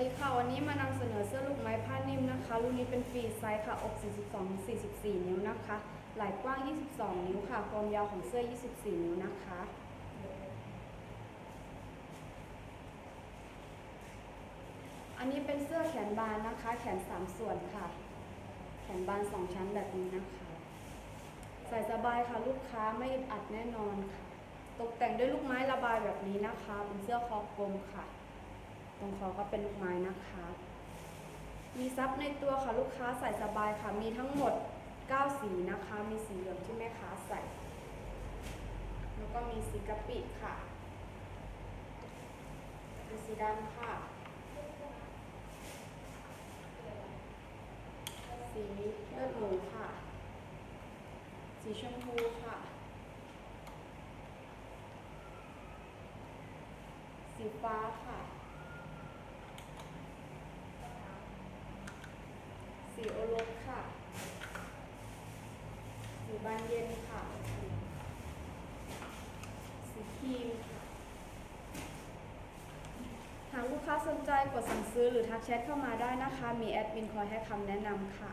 ดีค่ะ วันนี้มานำเสนอเสื้อลูกไม้ผ้านิ่มนะคะรุ่นนี้เป็นฟรีไซส์ค่ะอก 42 44 นิ้วนะคะไหล่กว้าง 22 นิ้วค่ะ ความยาวของเสื้อ 24 นิ้วนะคะ อันนี้เป็นเสื้อแขนบานนะคะ แขน 3 ส่วนค่ะ แขนบาน 2 ชั้นแบบนี้นะคะ ใส่สบายค่ะลูกค้าไม่อึดอัดแน่นอนค่ะ ตกแต่งด้วยลูกไม้ระบายแบบนี้นะคะ เป็นเสื้อคอกลมค่ะ ตรงคอก็เป็นลูกไม้นะคะ มีซับในตัวค่ะลูกค้าใส่สบายค่ะ มีทั้งหมด 9 สีนะคะ มีสีเหลืองที่แม่ค้าใส่ แล้วก็มีสีกะปิค่ะมีสีดำค่ะ สีเลือดหมูค่ะ สีชมพูค่ะสีฟ้าค่ะ สีโอรสค่ะ สีบานเย็นค่ะ สีครีมค่ะ หากลูกค้าสนใจกดสั่งซื้อหรือทักแชทเข้ามาได้นะคะ มีแอดมินคอยให้คำแนะนำค่ะ